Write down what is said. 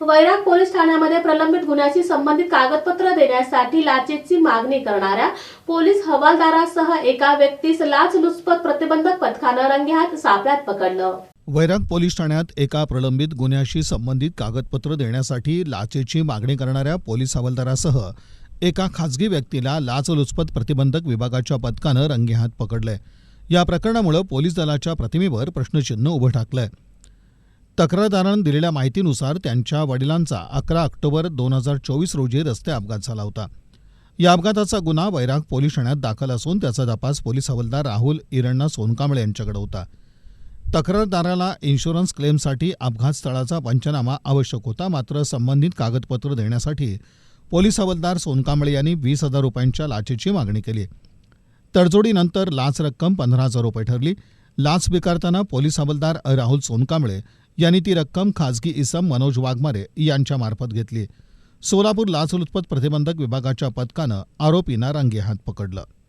वैराग police ठाण्यामध्ये प्रलंबित गुन्ह्याशी संबंधित कागदपत्र देण्यासाठी लाचेची मागणी करणाऱ्या पोलीस हवालदारासह एका व्यक्तीस लाचलुचपत प्रतिबंधक पथकानं रंगेहात सापळ्यात पकडलं. वैराग पोलीस ठाण्यात एका प्रलंबित गुन्ह्याशी संबंधित कागदपत्र देण्यासाठी लाचेची मागणी करणाऱ्या पोलीस हवालदारासह एका खासगी व्यक्तीला लाचलुचपत प्रतिबंधक विभागाच्या पथकानं रंगेहात पकडलंय. या प्रकरणामुळे पोलीस दलाच्या प्रतिमेवर प्रश्नचिन्ह उभं ठाकलंय. तक्रारदारानं दिलेल्या माहितीनुसार त्यांच्या वडिलांचा अकरा ऑक्टोबर दोन हजार चोवीस रोजी रस्ते अपघात झाला होता. या अपघाताचा गुन्हा वैराग पोलीस ठाण्यात दाखल असून त्याचा तपास पोलीस हवालदार राहुल इरण्णा सोनकांबळे यांच्याकडे होता. तक्रारदाराला इन्शुरन्स क्लेमसाठी अपघात स्थळाचा पंचनामा आवश्यक होता मात्र संबंधित कागदपत्र देण्यासाठी पोलीस हवालदार सोनकांबळे यांनी वीस हजार रुपयांच्या लाचेची मागणी केली. तडजोडीनंतर लाच रक्कम पंधरा हजार रुपये ठरली. लाच स्वीकारताना पोलीस हवालदार राहुल सोनकांबळे यांनी ती रक्कम खासगी इसम मनोज वाघमारे यांच्यामार्फत घेतली. सोलापूर लाचलुचपत प्रतिबंधक विभागाच्या पथकानं आरोपींना रंगेहात पकडलं.